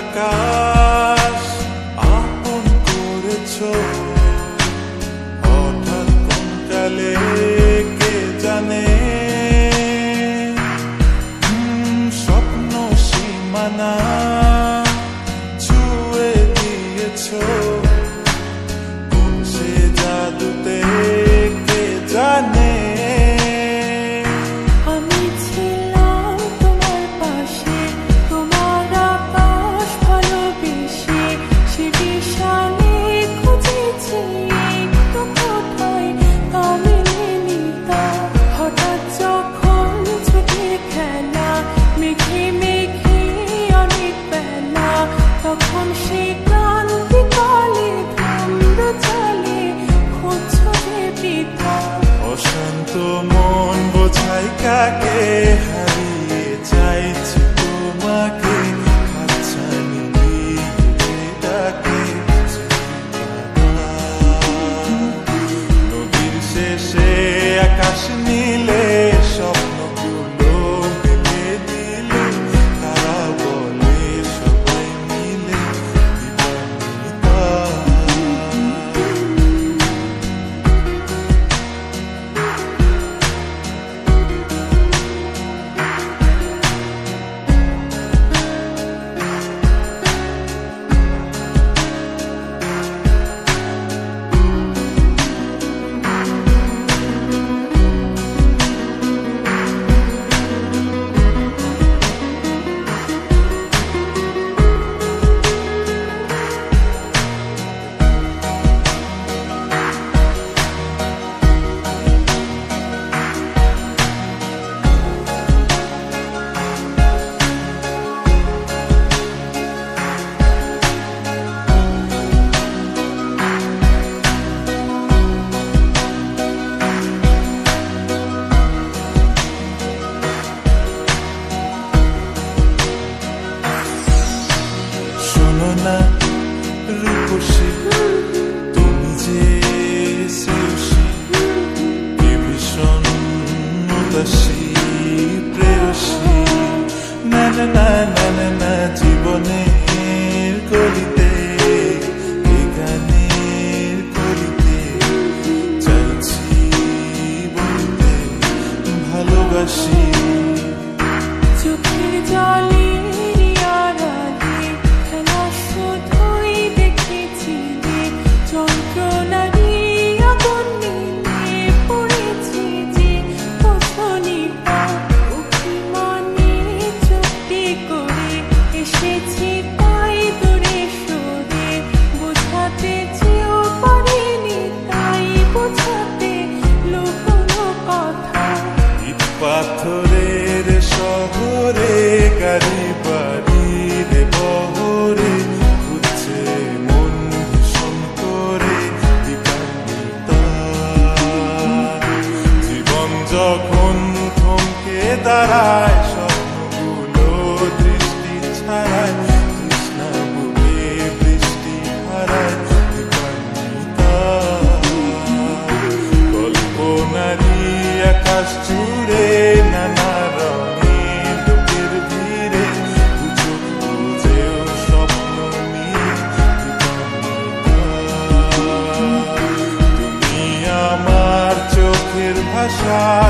আকাশ আপন করেছ। হঠাৎ কোনকালে কে জানে? স্বপ্ন সীমানা Comfy. Go. পাথরের শহরে গাড়ি বাড়ির বহরে খুঁজছে মন সন্তরে জীবন যখন থমকে দাঁড়ায় God.